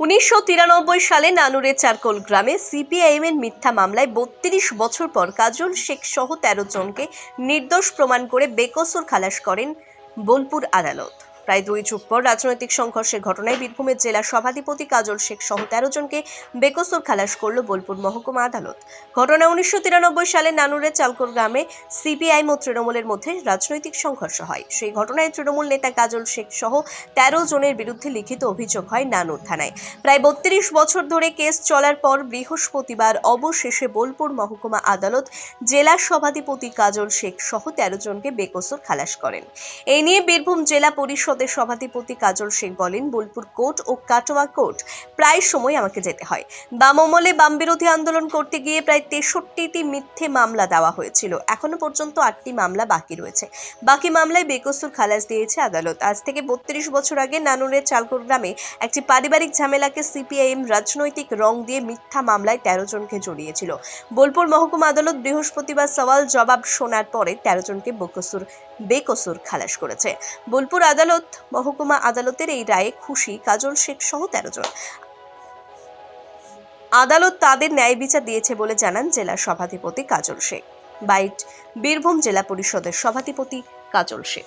উনিশশো তিরানব্বই সালে নানুরে চারকোল গ্রামে সিপিআইএম এর মিথ্যা মামলায় বত্রিশ বছর পর কাজল শেখ সহ তেরো জনকে নির্দোষ প্রমাণ করে বেকসুর খালাস করেন বোলপুর আদালত। প্রায় দুই যুগ পর রাজনৈতিক সংঘর্ষের ঘটনায় বীরভূমের জেলা সভাধিপতি কাজল শেখ সহ তেরো জনকে বেকসুর খালাস করল বোলপুর মহকুমা আদালত। ঘটনা উনিশশো তিরানব্বই সালে নানুরের চালকোল গ্রামে সিপিআইএম ও তৃণমূলের মধ্যে রাজনৈতিক সংঘর্ষ হয়। সেই ঘটনায় তৃণমূল নেতা কাজল শেখ সহ তেরো জনের বিরুদ্ধে লিখিত অভিযোগ হয় নানুর থানায়। প্রায় বত্রিশ বছর ধরে কেস চলার পর বৃহস্পতিবার অবশেষে বোলপুর মহকুমা আদালত জেলা সভাধিপতি কাজল শেখ সহ তেরো জনকে বেকসুর খালাস করেন। এই নিয়ে বীরভূম জেলা পরিষদের সভাধিপতি কাজল শেখ বলেন, বোলপুর কোর্ট ও কাটোয়া কোর্ট প্রায় সময় আমাকে যেতে হয়। বাম আমলে বাম বিরোধী আন্দোলন করতে গিয়ে প্রায় তেষট্টিটি মিথ্যে মামলা দেওয়া হয়েছিল। এখনও পর্যন্ত আটটি মামলা বাকি রয়েছে। বাকি মামলায় বেকসুর খালাস দিয়েছে আদালত। আজ থেকে বত্রিশ বছর আগে নানুরের চালকোর গ্রামে একটি পারিবারিক ঝামেলাকে সিপিআইএম রাজনৈতিক রং দিয়ে মিথ্যা মামলায় তেরো জনকে জড়িয়েছিল। বোলপুর মহকুমা আদালত বৃহস্পতিবার সওয়াল জবাব শোনার পরে তেরো জনকে বকসুর বেকসুর খালাস করেছে। বোলপুর আদালত মহকুমা আদালতের এই রায়ে খুশি কাজল শেখ সহ তেরো জন। আদালত তাদের ন্যায় বিচার দিয়েছে বলে জানান জেলা সভাধিপতি কাজল শেখ। বাইট বীরভূম জেলা পরিষদের সভাধিপতি কাজল শেখ।